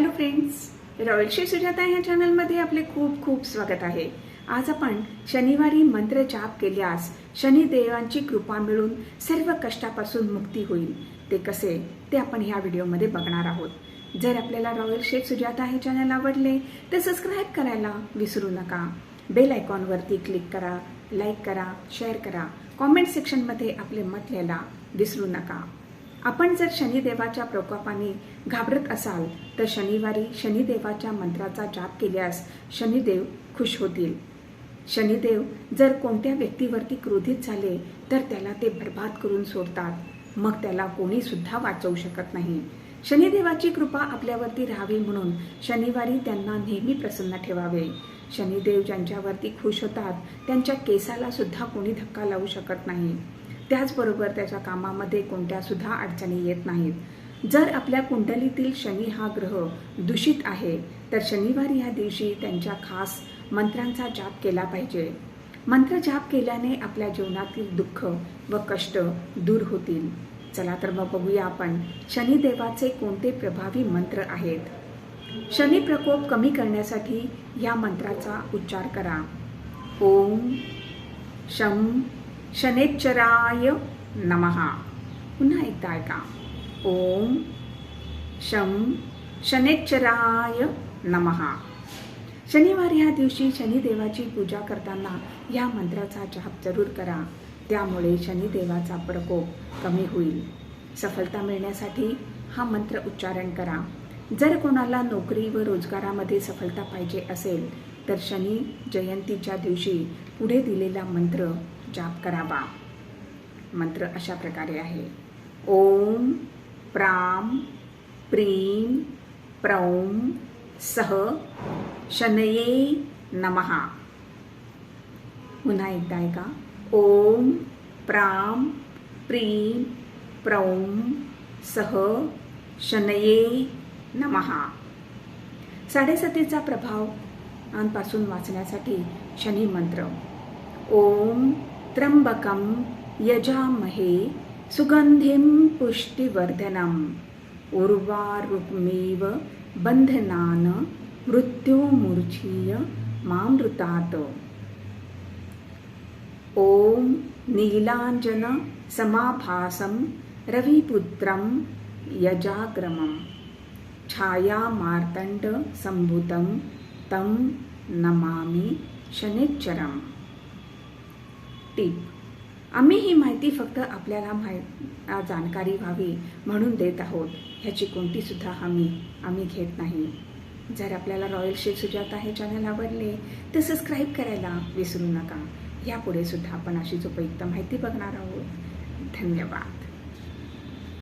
Hello friends royal Sujata या चॅनलमध्ये आपले खूप खूप स्वागत आहे. आज आपण शनिवारी मंत्र जाप केल्यास शनिदेवांची कृपा मिळून सर्व कष्टापासून मुक्ती होईल. ते कसे? ते आपण ह्या व्हिडिओमध्ये बघणार आहोत. जर आपल्याला रॉयल शेख सुजाता हे चॅनल आवडले तर सबस्क्राईब करायला विसरू नका. बेल आयकॉनवरती क्लिक करा लाईक करा शेअर करा. कॉमेंट सेक्शनमध्ये आपले मत लिहायला विसरू नका. आपण जर शनिदेवाच्या प्रकोपाने घाबरत असाल तर शनिवारी शनिदेवाच्या मंत्राचा जाप केल्यास शनिदेव खुश होतील. शनिदेव जर कोणत्या व्यक्तीवरती क्रोधित झाले तर त्याला ते बर्बाद करून सोडतात. मग त्याला कोणी सुद्धा वाचवू शकत नाही. शनिदेवाची कृपा आपल्यावरती राहावी म्हणून शनिवारी त्यांना नेहमी प्रसन्न ठेवावे. शनिदेव ज्यांच्यावरती खुश होतात त्यांच्या केसाला सुद्धा कोणी धक्का लावू शकत नाही. त्याचबरोबर त्याच्या कामामध्ये कोणत्यासुद्धा अडचणी येत नाहीत. जर आपल्या कुंडलीतील शनी हा ग्रह दूषित आहे तर शनिवारी या दिवशी त्यांच्या खास मंत्रांचा जाप केला पाहिजे. मंत्र जाप केल्याने आपल्या जीवनातील दुःख व कष्ट दूर होतील. चला तर मग बघूया आपण शनिदेवाचे कोणते प्रभावी मंत्र आहेत? शनी प्रकोप कमी करण्यासाठी या मंत्राचा उच्चार करा. ओम शम शनेच्चराय नमः. पुन्हा एकदा ऐका. ओम शम शनेच्चराय नमः. शनिवारी ह्या दिवशी शनिदेवाची पूजा करताना या मंत्राचा जाप जरूर करा. त्यामुळे शनिदेवाचा प्रकोप कमी होईल. सफलता मिळण्यासाठी हा मंत्र उच्चारण करा. जर कोणाला नोकरी व रोजगारामध्ये सफलता पाहिजे असेल तर शनी जयंतीच्या दिवशी पुढे दिलेला मंत्र जाप करावा. मंत्र अशा प्रकारे आहे. ओम प्राम प्रीम प्रौम सह शनये नमः. पुन्हा एकदा ऐका. ओम प्राम प्रीम प्रौम सह शनये नमः. साडेसतीचा प्रभावपासून वाचण्यासाठी शनी मंत्र. ओम त्र्यम्बकं यजामहे सुगन्धिं पुष्टिवर्धनम्। उर्वारुमेव बन्धनान् मृत्योमूर्च्छीय मामृतात् ॐ नीलाञ्जनसमाभासं रविपुत्रं यजाक्रमं छायामार्तण्डसम्भुतं तं नमामि शनिच्चरम्। टीप आम्ही ही माहिती फक्त आपल्याला माहि जाणकारी व्हावी म्हणून देत आहोत. ह्याची कोणतीसुद्धा हमी आम्ही घेत नाही. जर आपल्याला रॉयल शेख सुजाता हे चॅनल आवडले तर सबस्क्राईब करायला विसरू नका. यापुढे सुद्धा आपण अशीच उपयुक्त माहिती बघणार आहोत. धन्यवाद.